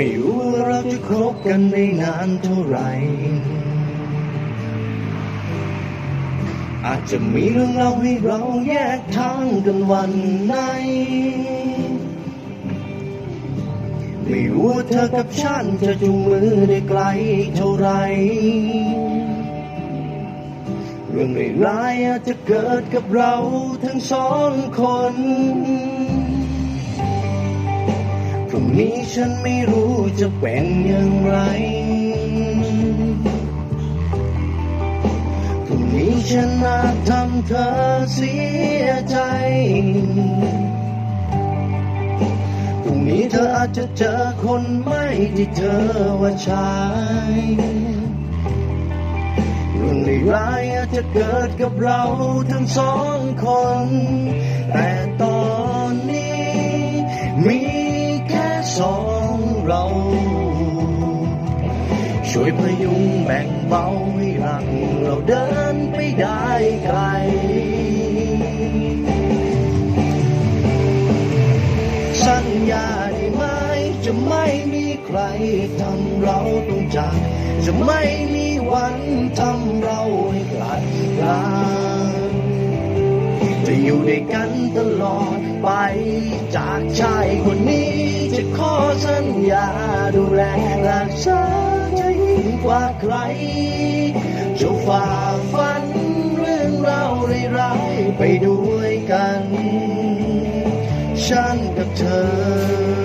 ไม่รู้ว่าเราจะคบกันได้นานเท่าไหร่ อาจจะมีเรื่องเล่าให้เราแยกทางกันวันไหน ไม่รู้ว่าเธอกับฉันจะจูงมือได้ไกลเท่าไหรเรื่องร้ายๆอาจจะเกิดกับเราทั้งสองคน งนี้ฉันไม่รู้จะเป็นอย่างไรพรุ่งนี้ฉันอาจทำเธอเสียใจพรุ่งนี้เธออาจจะเจอคนไม่ที่เธอว่าใช่เรื่องร้ายอาจจะเกิดกับเราทั้งสองคน แต่ต เรา ช่วยพยุงแบ่งเบาให้รักเราเดินไปได้ไกล สัญญาได้ไหมจะไม่มีใครทำเราต้องจาก จะไม่มีวันทำเราให้กลัดกลา จะอยู่ด้วยกันตลอดไป จากชายคนนี้จะขอสัญญาดูแลรักษาใจยิ่งกว่าใครจะฝ่าฟันเรื่องราวร้ายไปด้วยกัน ฉันกับเธอ